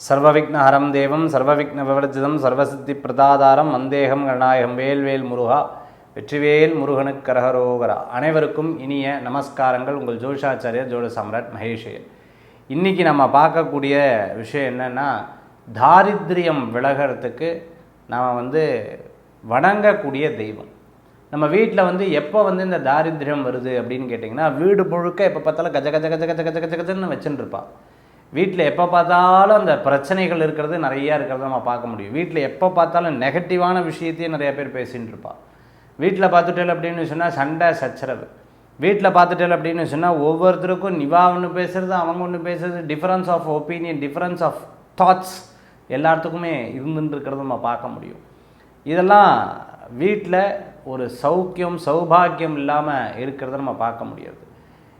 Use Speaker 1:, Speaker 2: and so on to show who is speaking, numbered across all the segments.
Speaker 1: சர்வவிக்னஹரம் தேவம் சர்வவிக்ன விவர்ஜிதம் சர்வசித்தி பிரதாதாரம் வந்தேகம் கருணாயகம் வேல்வேல் முருகா வெற்றிவேல் முருகனுக்கு கரகரோகரா. அனைவருக்கும் இனிய நமஸ்காரங்கள். உங்கள் ஜோஷாச்சாரியர் ஜோட சம்ராட் மகேஷயன் இன்றைக்கி நம்ம பார்க்கக்கூடிய விஷயம் என்னென்னா தாரித்ரியம் விலகிறதுக்கு நாம் வந்து வணங்கக்கூடிய தெய்வம். நம்ம வீட்டில் வந்து எப்போ வந்து இந்த தாரித்ரியம் வருது அப்படின்னு கேட்டிங்கன்னா வீடு முழுக்க எப்போ பார்த்தாலும் கஜ கஜ கஜ கஜ கஜ கஜ கஜன்னு வச்சுன்னு வீட்டில் எப்போ பார்த்தாலும் அந்த பிரச்சனைகள் இருக்கிறது நிறையா இருக்கிறத நம்ம பார்க்க முடியும். வீட்டில் எப்போ பார்த்தாலும் நெகட்டிவான விஷயத்தையும் நிறைய பேர் பேசின்னு இருப்பாள் வீட்டில் பார்த்துட்டேல் அப்படின்னு சொன்னால் சண்டை சச்சரவு. வீட்டில் பார்த்துட்டேல் அப்படின்னு சொன்னால் ஒவ்வொருத்தருக்கும் நிவா ஒன்று பேசுகிறது அவங்க ஒன்று பேசுறது difference of opinion difference of thoughts எல்லாத்துக்குமே இருந்துட்டு நம்ம பார்க்க முடியும். இதெல்லாம் வீட்டில் ஒரு சௌக்கியம் சௌபாகியம் இல்லாமல் இருக்கிறத நம்ம பார்க்க முடியாது.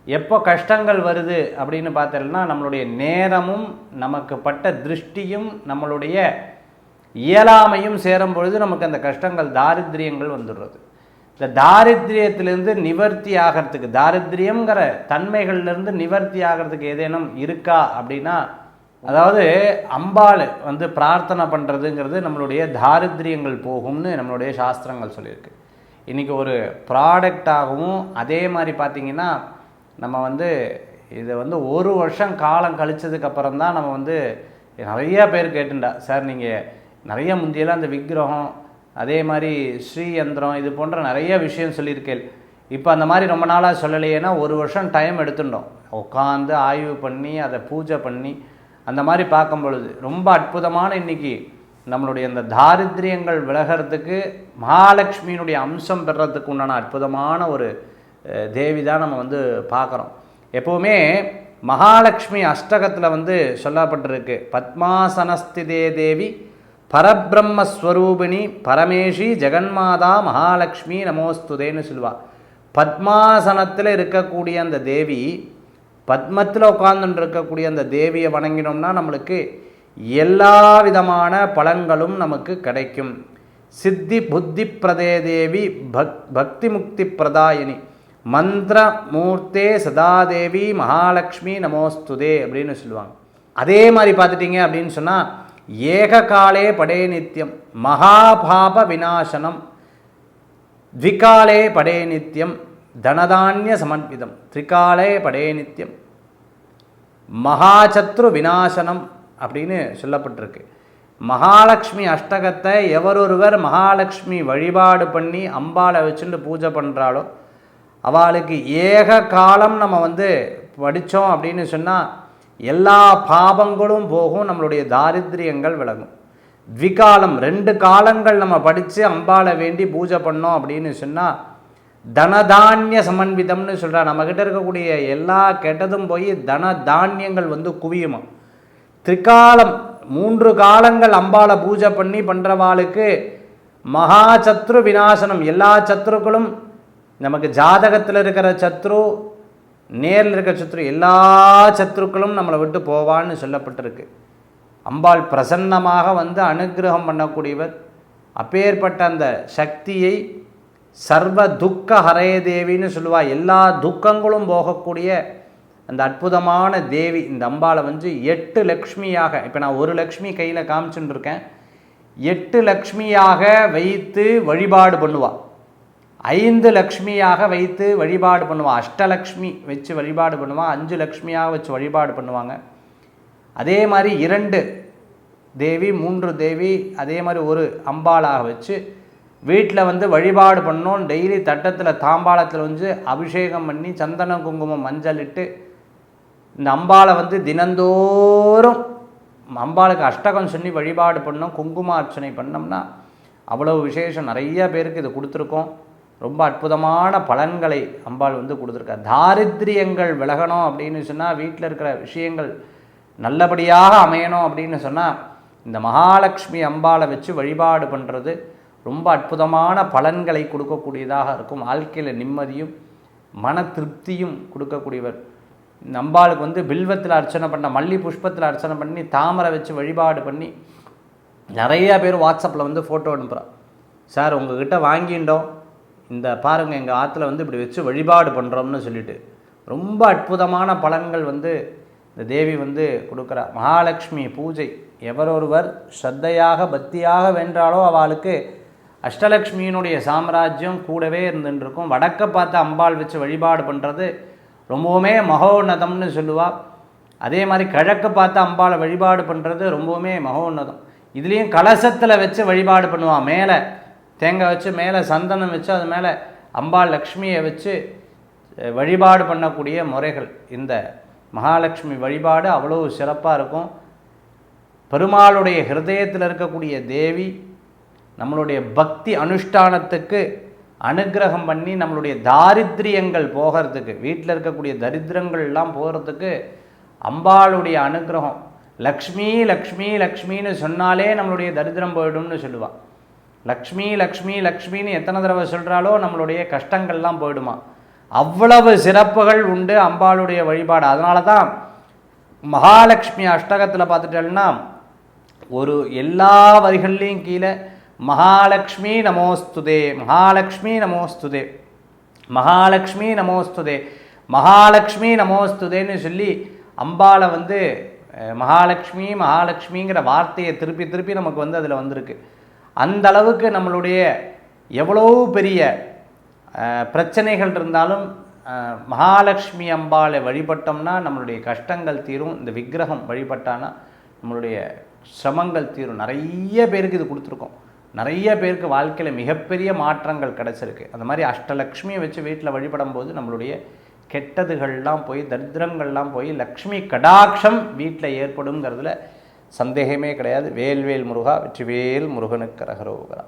Speaker 1: எப்போ கஷ்டங்கள் வருது அப்படின்னு பார்த்தோம்னா நம்மளுடைய நேரமும் நமக்கு பட்ட திருஷ்டியும் நம்மளுடைய இயலாமையும் சேரும் பொழுது நமக்கு அந்த கஷ்டங்கள் தாரித்ரியங்கள் வந்துடுறது. இந்த தாரித்ரியத்திலேருந்து நிவர்த்தி ஆகிறதுக்கு தாரித்ரியங்கிற தன்மைகள்லேருந்து நிவர்த்தி ஆகிறதுக்கு ஏதேனும் இருக்கா அப்படின்னா அதாவது அம்பாள் வந்து பிரார்த்தனை பண்ணுறதுங்கிறது நம்மளுடைய தாரித்ரியங்கள் போகும்னு நம்மளுடைய சாஸ்திரங்கள் சொல்லியிருக்கு. இன்றைக்கி ஒரு ப்ராடக்டாகவும் அதே மாதிரி பார்த்திங்கன்னா நம்ம வந்து இதை வந்து ஒரு வருஷம் காலம் கழிச்சதுக்கப்புறம் தான் நம்ம வந்து நிறைய பேர் கேட்டுண்டா சார் நீங்கள் நிறைய முந்தியெல்லாம் அந்த விக்கிரகம் அதே மாதிரி ஸ்ரீயந்திரம் இது போன்ற நிறைய விஷயம் சொல்லியிருக்கேன் இப்போ அந்த மாதிரி ரொம்ப நாளாக சொல்லலையேன்னா ஒரு வருஷம் டைம் எடுத்துட்டோம். உட்காந்து ஆய்வு பண்ணி அதை பூஜை பண்ணி அந்த மாதிரி பார்க்கும் பொழுது ரொம்ப அற்புதமான இன்னைக்கு நம்மளுடைய அந்த தாரித்ரியங்கள் விலகிறதுக்கு மகாலட்சுமியினுடைய அம்சம் பெறத்துக்கு உண்டான அற்புதமான ஒரு தேவி தான் நம்ம வந்து பார்க்குறோம். எப்போவுமே மகாலட்சுமி அஷ்டகத்தில் வந்து சொல்லப்பட்டிருக்கு. பத்மாசனஸ்திதே தேவி பரபிரம்மஸ்வரூபிணி பரமேஷி ஜெகன்மாதா மகாலட்சுமி நமோஸ்துதேன்னு சொல்லுவாள் பத்மாசனத்தில் இருக்கக்கூடிய அந்த தேவி பத்மத்தில் உட்கார்ந்துட்டு இருக்கக்கூடிய அந்த தேவியை வணங்கினோம்னா நம்மளுக்கு எல்லா விதமான பலன்களும் நமக்கு கிடைக்கும். சித்தி புத்தி பிரதே தேவி பக் பக்தி முக்தி பிரதாயினி. மந்திரமூர்த்தே சதாதேவி மகாலட்சுமி நமோஸ்துதே அப்படின்னு சொல்லுவாங்க. அதே மாதிரி பார்த்துட்டீங்க அப்படின்னு சொன்னால் ஏககாலே படே நித்தியம் மகாபாப விநாசனம் த்விகாலே படே நித்தியம் தனதானிய சமன்விதம் திரிகாலே படே நித்தியம் மகாசத்ரு விநாசனம் அப்படின்னு சொல்லப்பட்டிருக்கு. மகாலட்சுமி அஷ்டகத்தை எவரொருவர் மகாலட்சுமி வழிபாடு பண்ணி அம்பாளை வச்சுட்டு பூஜை பண்ணுறாளோ அவளுக்கு ஏக காலம் நம்ம வந்து படித்தோம் அப்படின்னு சொன்னால் எல்லா பாபங்களும் போகும் நம்மளுடைய தாரித்ரியங்கள் விலகும். த்விகாலம் ரெண்டு காலங்கள் நம்ம படித்து அம்பாளை வேண்டி பூஜை பண்ணோம் அப்படின்னு சொன்னால் தனதானிய சமன்விதம்னு சொல்கிறா நம்மக்கிட்ட இருக்கக்கூடிய எல்லா கெட்டதும் போய் தன தானியங்கள் வந்து குவியுமா? திரிகாலம் மூன்று காலங்கள் அம்பாளை பூஜை பண்ணி பண்ணுறவாளுக்கு மகா சத்ரு விநாசனம். எல்லா சத்ருக்களும் நமக்கு ஜாதகத்தில் இருக்கிற சத்ரு நேரில் இருக்கிற சத்ரு எல்லா சத்ருக்களும் நம்மளை விட்டு போவான்னு சொல்லப்பட்டிருக்கு. அம்பாள் பிரசன்னமாக வந்து அனுக்கிரகம் பண்ணக்கூடியவர். அப்பேற்பட்ட அந்த சக்தியை சர்வ துக்க ஹரய தேவின்னு சொல்லுவாள் எல்லா துக்கங்களும் போகக்கூடிய அந்த அற்புதமான தேவி இந்த அம்பாளை வந்து எட்டு லக்ஷ்மியாக இப்போ நான் ஒரு லக்ஷ்மி கையில் காமிச்சுட்டு இருக்கேன். எட்டு லக்ஷ்மியாக வைத்து வழிபாடு பண்ணுவாள் ஐந்து லக்ஷ்மியாக வைத்து வழிபாடு பண்ணுவான் அஷ்டலக்ஷ்மி வச்சு வழிபாடு பண்ணுவான் அஞ்சு லக்ஷ்மியாக வச்சு வழிபாடு பண்ணுவாங்க. அதே மாதிரி இரண்டு தேவி மூன்று தேவி அதே மாதிரி ஒரு அம்பாளாக வச்சு வீட்டில் வந்து வழிபாடு பண்ணோம் டெய்லி தட்டத்தில் தாம்பாளத்தில் வந்து அபிஷேகம் பண்ணி சந்தன குங்குமம் மஞ்சள் இட்டு இந்த அம்பாளை வந்து தினந்தோறும் அம்பாளுக்கு அஷ்டகம் சொல்லி வழிபாடு பண்ணோம் குங்கும அர்ச்சனை பண்ணோம்னா அவ்வளோ விசேஷம். நிறைய பேருக்கு இது கொடுத்துருக்கோம். ரொம்ப அற்புதமான பலன்களை அம்பாள் வந்து கொடுத்துருக்கார் தாரித்ரியங்கள் விலகணும் அப்படின்னு சொன்னால் வீட்டில் இருக்கிற விஷயங்கள் நல்லபடியாக அமையணும் அப்படின்னு சொன்னால் இந்த மகாலட்சுமி அம்பாளை வச்சு வழிபாடு பண்ணுறது ரொம்ப அற்புதமான பலன்களை கொடுக்கக்கூடியதாக இருக்கும். வாழ்க்கையில் நிம்மதியும் மன திருப்தியும் கொடுக்கக்கூடியவர். இந்த அம்பாளுக்கு வந்து பில்வத்தில் அர்ச்சனை பண்ண மல்லி புஷ்பத்தில் அர்ச்சனை பண்ணி தாமரை வச்சு வழிபாடு பண்ணி நிறைய பேர் வாட்ஸ்அப்பில் வந்து ஃபோட்டோ அனுப்புகிறார் சார் உங்ககிட்ட வாங்கிட்டோம் இந்த பாருங்கள் எங்கள் ஆற்றுல வந்து இப்படி வச்சு வழிபாடு பண்ணுறோம்னு சொல்லிட்டு. ரொம்ப அற்புதமான பலன்கள் வந்து இந்த தேவி வந்து கொடுக்குறா. மகாலட்சுமி பூஜை. எவரொருவர் ஸ்ரத்தையாக பக்தியாக வென்றாலோ அவளுக்கு அஷ்டலக்ஷ்மியினுடைய சாம்ராஜ்யம் கூடவே இருந்துருக்கும் வடக்க பார்த்து அம்பாள் வச்சு வழிபாடு பண்ணுறது ரொம்பவுமே மகோன்னதம்னு சொல்லுவாள் அதே மாதிரி கிழக்கு பார்த்து அம்பாளை வழிபாடு பண்ணுறது ரொம்பவுமே மகோன்னதம். இதுலேயும் கலசத்தில் வச்சு வழிபாடு பண்ணுவான் மேலே தேங்காய் வச்சு மேலே சந்தனம் வச்சு அது மேலே அம்பாள் லக்ஷ்மியை வச்சு வழிபாடு பண்ணக்கூடிய முறைகள். இந்த மகாலட்சுமி வழிபாடு அவ்வளோ சிறப்பாக இருக்கும். பெருமாளுடைய ஹிருதயத்தில் இருக்கக்கூடிய தேவி நம்மளுடைய பக்தி அனுஷ்டானத்துக்கு அனுக்கிரகம் பண்ணி நம்மளுடைய தாரித்ரியங்கள் போகிறதுக்கு வீட்டில் இருக்கக்கூடிய தரித்திரங்கள்லாம் போகிறதுக்கு அம்பாளுடைய அனுக்கிரகம் லக்ஷ்மி லக்ஷ்மி லக்ஷ்மின்னு சொன்னாலே நம்மளுடைய தரித்திரம் போயிடும்னு சொல்லுவாள் லக்ஷ்மி லக்ஷ்மி லக்ஷ்மின்னு எத்தனை தடவை சொல்கிறாலோ நம்மளுடைய கஷ்டங்கள்லாம் போயிடுமா. அவ்வளவு சிறப்புகள் உண்டு அம்பாளுடைய வழிபாடு. அதனால தான் மகாலட்சுமி அஷ்டகத்தில் பார்த்துட்டேன்னா ஒரு எல்லா வரிகள்லேயும் கீழே மகாலட்சுமி நமோஸ்துதே மகாலட்சுமி நமோஸ்துதே மகாலட்சுமி நமோஸ்துதே மகாலட்சுமி நமோஸ்துதேன்னு சொல்லி அம்பாளை வந்து மகாலட்சுமி மகாலட்சுமிங்கிற வார்த்தையை திருப்பி திருப்பி நமக்கு வந்து அதில் வந்திருக்கு. அந்த அளவுக்கு நம்மளுடைய எவ்வளோ பெரிய பிரச்சனைகள் இருந்தாலும் மகாலட்சுமி அம்பாளை வழிபட்டோம்னா நம்மளுடைய கஷ்டங்கள் தீரும் இந்த விக்கிரகம் வழிபட்டானா நம்மளுடைய சிரமங்கள் தீரும். நிறைய பேருக்கு இது கொடுத்துருக்கோம். நிறைய பேருக்கு வாழ்க்கையில் மிகப்பெரிய மாற்றங்கள் கிடச்சிருக்கு. அந்த மாதிரி அஷ்டலக்ஷ்மியை வச்சு வீட்டில் வழிபடும் போது நம்மளுடைய கெட்டதுகள்லாம் போய் தரித்திரங்கள்லாம் போய் லக்ஷ்மி கடாட்சம் வீட்டில் ஏற்படுங்கிறதுல சந்தேகமே கிடையாது. வேல்வேல் முருகா வெற்றிவேல் முருகனுக்கு ரகரோகரா